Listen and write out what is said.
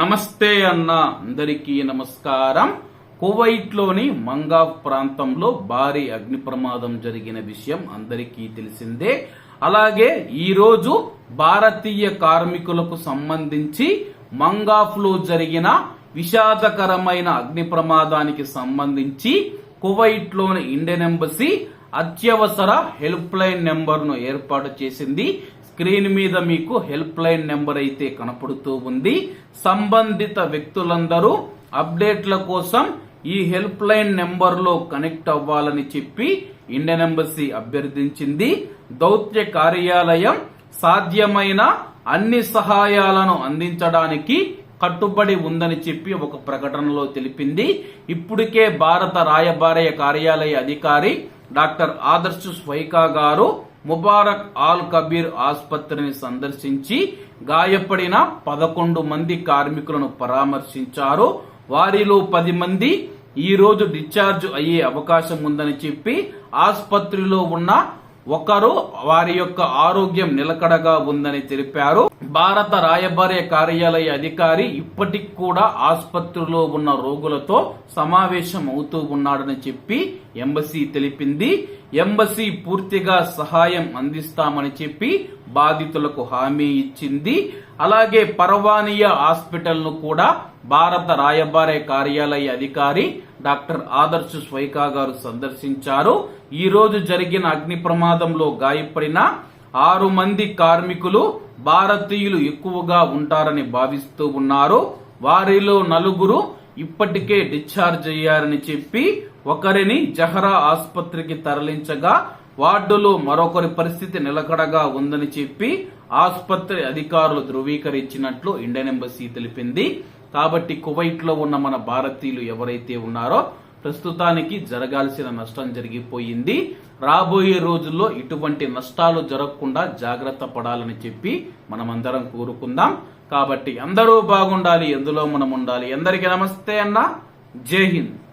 నమస్తే అన్న అందరికీ నమస్కారం. కువైట్లోని మంగాఫ్ ప్రాంతంలో భారీ అగ్ని ప్రమాదం జరిగిన విషయం అందరికీ తెలిసిందే. అలాగే ఈరోజు భారతీయ కార్మికులకు సంబంధించి మంగాఫ్లో జరిగిన విషాదకరమైన అగ్ని ప్రమాదానికి సంబంధించి కువైట్లోని ఇండియన్ ఎంబసీ అత్యవసర హెల్ప్ లైన్ నెంబర్ను ఏర్పాటు చేసింది. స్క్రీన్ మీద మీకు హెల్ప్ లైన్ నెంబర్ అయితే కనపడుతూ ఉంది. సంబంధిత వ్యక్తులందరూ అప్డేట్ల కోసం ఈ హెల్ప్ లైన్ నెంబర్లో కనెక్ట్ అవ్వాలని చెప్పి ఇండియన్ ఎంబసీ అభ్యర్థించింది. దౌత్య కార్యాలయం సాధ్యమైన అన్ని సహాయాలను అందించడానికి కట్టుబడి ఉందని చెప్పి ఒక ప్రకటనలో తెలిపింది. ఇప్పటికే భారత రాయబారయ కార్యాలయ అధికారి డాక్టర్ ఆదర్శ్ స్వైకా గారు ముబారక్ ఆల్ కబీర్ ఆసుపత్రిని సందర్శించి గాయపడిన పదకొండు మంది కార్మికులను పరామర్శించారు. వారిలో పది మంది ఈ రోజు డిశ్చార్జ్ అయ్యే అవకాశం ఉందని చెప్పి ఆసుపత్రిలో ఉన్న ఒకరు వారి యొక్క ఆరోగ్యం నిలకడగా ఉందని తెలిపారు. భారత రాయబారి కార్యాలయ అధికారి ఇప్పటికి కూడా ఆసుపత్రిలో ఉన్న రోగులతో సమావేశం అవుతూ ఉన్నాడని చెప్పి ఎంబసీ తెలిపింది. ఎంబసీ పూర్తిగా సహాయం అందిస్తామని చెప్పి బాధితులకు హామీ ఇచ్చింది. అలాగే పర్వానియా హాస్పిటల్ను కూడా భారత రాయబారే కార్యాలయ అధికారి డాక్టర్ ఆదర్శ్ స్వైకా గారు సందర్శించారు. ఈ రోజు జరిగిన అగ్ని ప్రమాదంలో గాయపడిన ఆరు మంది కార్మికులు భారతీయులు ఎక్కువగా ఉంటారని భావిస్తూ ఉన్నారు. వారిలో నలుగురు ఇప్పటికే డిశ్చార్జ్ అయ్యారని చెప్పి ఒకరిని జహరా ఆసుపత్రికి తరలించగా వార్డులో మరొకరి పరిస్థితి నిలకడగా ఉందని చెప్పి ఆసుపత్రి అధికారులు ధృవీకరించినట్లు ఇండియన్ ఎంబసీ తెలిపింది. కాబట్టి కువైట్లో ఉన్న మన భారతీయులు ఎవరైతే ఉన్నారో ప్రస్తుతానికి జరగాల్సిన నష్టం జరిగిపోయింది. రాబోయే రోజుల్లో ఇటువంటి నష్టాలు జరగకుండా జాగ్రత్త పడాలని చెప్పి మనమందరం కోరుకుందాం. కాబట్టి అందరూ బాగుండాలి ఎందులో మనం ఉండాలి? అందరికీ నమస్తే అన్న. జై హింద్.